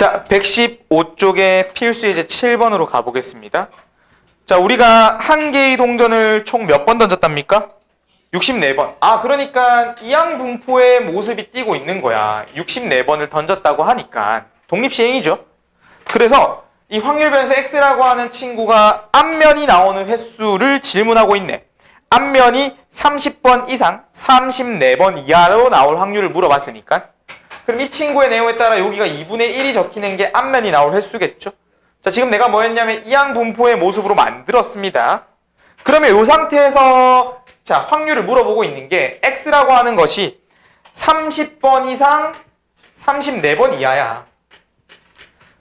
자, 115쪽의 필수 예제 7번으로 가보겠습니다. 자, 우리가 한 개의 동전을 총 몇 번 던졌답니까? 64번. 아, 그러니까 이항 분포의 모습이 띄고 있는 거야. 64번을 던졌다고 하니까 독립시행이죠. 그래서 이 확률 변수 x라고 하는 친구가 앞면이 나오는 횟수를 질문하고 있네. 앞면이 30번 이상 34번 이하로 나올 확률을 물어봤으니까 그럼 이 친구의 내용에 따라 여기가 2분의 1이 적히는 게 앞면이 나올 횟수겠죠? 자, 지금 내가 뭐 했냐면 이항 분포의 모습으로 만들었습니다. 그러면 이 상태에서 자, 확률을 물어보고 있는 게 x라고 하는 것이 30번 이상 34번 이하야.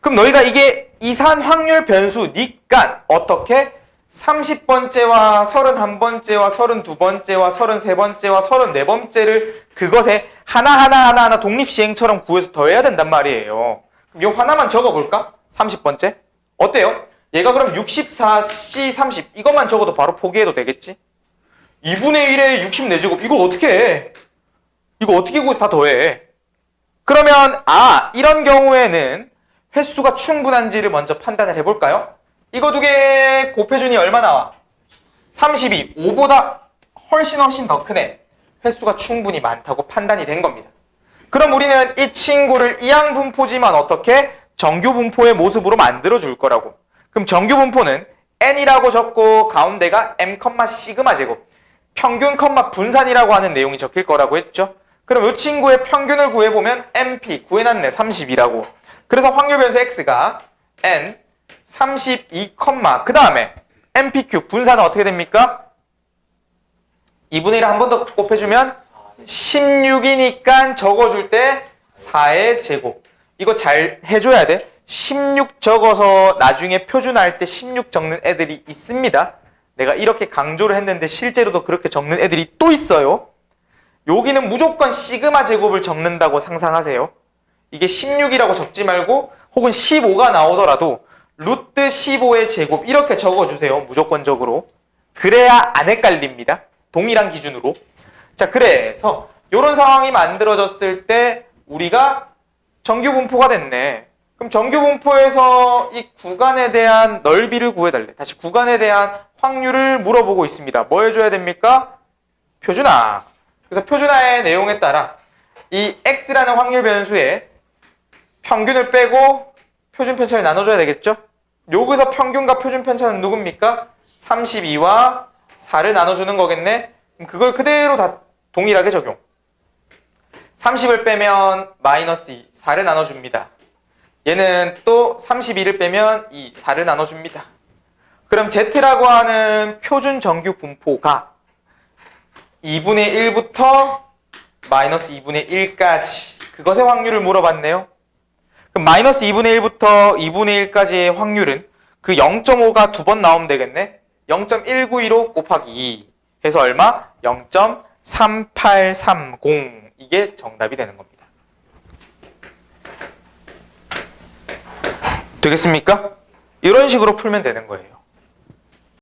그럼 너희가 이게 이산 확률 변수니까 어떻게 30번째와 31번째와 32번째와 33번째와 34번째를 그것에 하나하나 하나하나 독립시행처럼 구해서 더해야 된단 말이에요. 그럼 요 하나만 적어볼까? 30번째. 어때요? 얘가 그럼 64C 30 이것만 적어도 바로 포기해도 되겠지? 2분의 1에 64제곱 이거 어떻게 해? 이거 어떻게 구해서 다 더해? 그러면 아 이런 경우에는 횟수가 충분한지를 먼저 판단을 해볼까요? 이거 두 개 곱해주니 얼마 나와? 32. 5보다 훨씬 훨씬 더 크네. 횟수가 충분히 많다고 판단이 된 겁니다. 그럼 우리는 이 친구를 이항 분포지만 어떻게 정규 분포의 모습으로 만들어 줄 거라고. 그럼 정규 분포는 n이라고 적고 가운데가 m, 시그마 제곱. 평균, 분산이라고 하는 내용이 적힐 거라고 했죠. 그럼 이 친구의 평균을 구해보면 mp 구해놨네 32라고. 그래서 확률 변수 x가 n 32, 그 다음에 mpq 분산은 어떻게 됩니까? 2분의 1을 한 번 더 곱해주면 16이니까 적어줄 때 4의 제곱. 이거 잘 해줘야 돼. 16 적어서 나중에 표준할 때 16 적는 애들이 있습니다. 내가 이렇게 강조를 했는데 실제로도 그렇게 적는 애들이 또 있어요. 여기는 무조건 시그마 제곱을 적는다고 상상하세요. 이게 16이라고 적지 말고 혹은 15가 나오더라도 루트 15의 제곱 이렇게 적어주세요. 무조건적으로. 그래야 안 헷갈립니다. 동일한 기준으로. 자, 그래서 이런 상황이 만들어졌을 때 우리가 정규 분포가 됐네. 그럼 정규 분포에서 이 구간에 대한 넓이를 구해달래. 다시 구간에 대한 확률을 물어보고 있습니다. 뭐 해줘야 됩니까? 표준화. 그래서 표준화의 내용에 따라 이 x라는 확률 변수에 평균을 빼고 표준 편차를 나눠줘야 되겠죠? 여기서 평균과 표준 편차는 누굽니까? 32와 4를 나눠주는 거겠네? 그걸 그대로 다 동일하게 적용. 30을 빼면 마이너스 2, 4를 나눠줍니다. 얘는 또 32를 빼면 2, 4를 나눠줍니다. 그럼 Z라고 하는 표준 정규 분포가 2분의 1부터 마이너스 2분의 1까지 그것의 확률을 물어봤네요. 그럼 마이너스 2분의 1부터 2분의 1까지의 확률은 그 0.5가 두 번 나오면 되겠네. 0.192로 곱하기 2 해서 얼마? 0.3830 이게 정답이 되는 겁니다. 되겠습니까? 이런 식으로 풀면 되는 거예요.